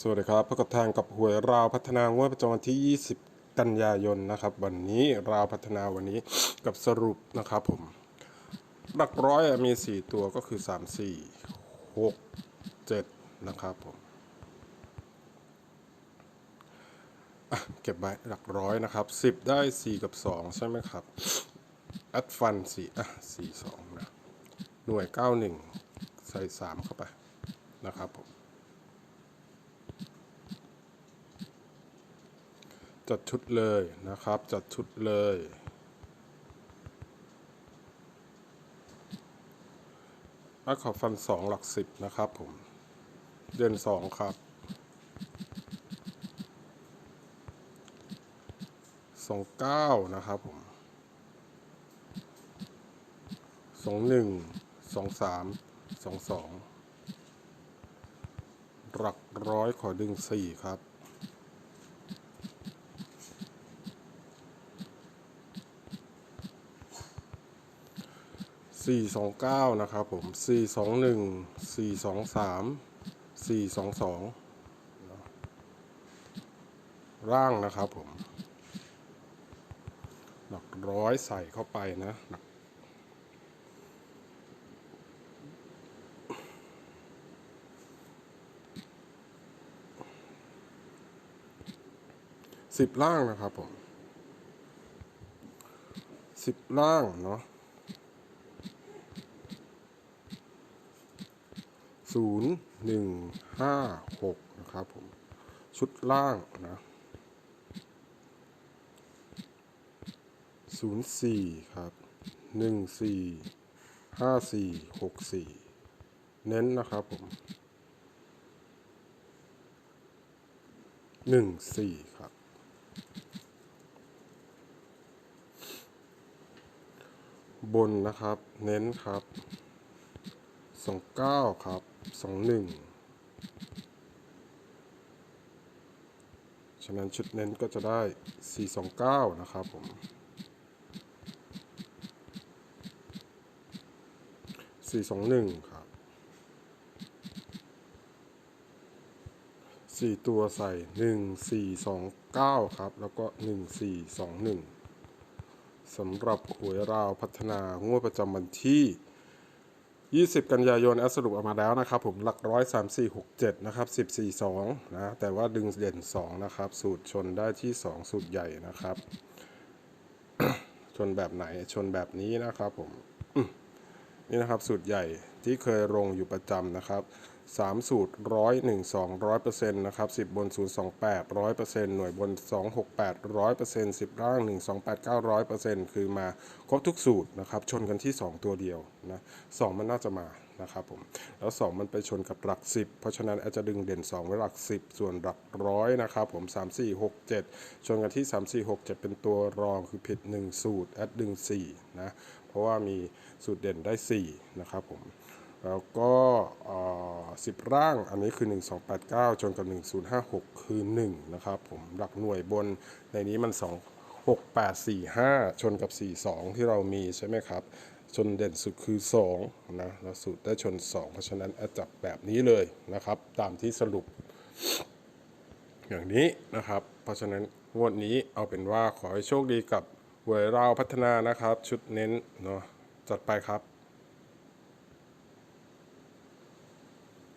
สวัสดีครับพบกับทางกับหวยราวพัฒนางวดประจำวันที่ 20 กันยายนนะครับ วันนี้ราวพัฒนาวันนี้กับสรุปนะครับผมหลักร้อยมี 4 ตัวก็คือ 3 4 6 7 นะครับผมเก็บไว้หลักร้อยนะครับ 10 ได้ 4 กับ 2 ใช่ไหมครับแอดฟัน4อะ4 2นะหน่วย 91 ใส่ 3 เข้าไปนะครับผม จัดชุดเลยนะครับ จัดชุดเลย อักขอฟันสองหลักสิบนะครับผม เดือนสองครับสองเก้านะครับผมสองหนึ่งสองสามสองสองหลักร้อยขอดึงสี่ครับ สี่สองเก้านะครับผมสี่สองหนึ่งสี่สองสามสี่สองสองร่างนะครับผม หลักร้อยใส่เข้าไปนะหลักสิบล่างนะครับผมสิบล่างเนาะ ศูนย์หนึ่งห้าหกนะครับผม ชุดล่างนะศูนย์สี่ครับหนึ่งสี่ห้าสี่หกสี่เน้นนะครับผมหนึ่งสี่ครับบนนะครับ เน้นครับสองเก้าครับ สองหนึ่งฉะนั้นชุดเน้นก็จะได้สี่สองเก้านะครับผมสี่สองหนึ่งครับสี่ตัวใส่หนึ่งสี่สองเก้าครับ แล้วก็หนึ่งสี่สองหนึ่งสำหรับหวยราวพัฒนางวดประจำวันที่ 20 กันยายนแอสรุปออกมาแล้วนะครับผมหลักร้อยสามสี่หกเจ็ดนะครับสิบสี่สองนะแต่ว่าดึงเด่นสองนะครับ สูตรชนได้ที่สองสูตรใหญ่นะครับ ชนแบบไหนชนแบบนี้นะครับผมนี่นะครับสูตรใหญ่ที่เคยลงอยู่ประจำนะครับ สามสูตรร้อยหนึ่งสองร้อยเปอร์เซ็นต์นะครับสิบบนศูนย์สองแปดร้อยเปอร์เซ็นต์หน่วยบนสองหกแปดร้อยเปอร์เซ็นต์สิบล่างหนึ่งสองแปดเก้าร้อยเปอร์เซ็นต์คือมาครบทุกสูตรนะครับ ชนกันที่สองตัวเดียวนะสองมันน่าจะมานะครับผมแล้วสองมันไปชนกับหลักสิบเพราะฉะนั้นอดจะดึงเด่นสองไว้หลักสิบส่วนหลักร้อยนะครับผมสามสี่หกเจ็ดชนกันที่สามสี่หกเจ็ดเป็นตัวรองคือผิดหนึ่งสูตรแอดดึงสี่นะเพราะว่ามีสูตรเด่นได้สี่นะครับผม แล้วก็สิบร่างอันนี้คือ 1289 จนกับ 1056 คือ 1 นะครับผมหลักหน่วยบนในนี้มัน 2 6845 ชนกับ 42 ที่เรามีใช่ไหมครับ ชนเด่นสุดคือ 2 นะแล้วสูตรได้ชน 2 เพราะฉะนั้นอจับแบบนี้เลยนะครับ ตามที่สรุป อย่างนี้นะครับ เพราะฉะนั้นงวดนี้เอาเป็นว่าขอให้โชคดีกับหวยราวพัฒนานะครับ ชุดเน้นเนาะจัดไปครับ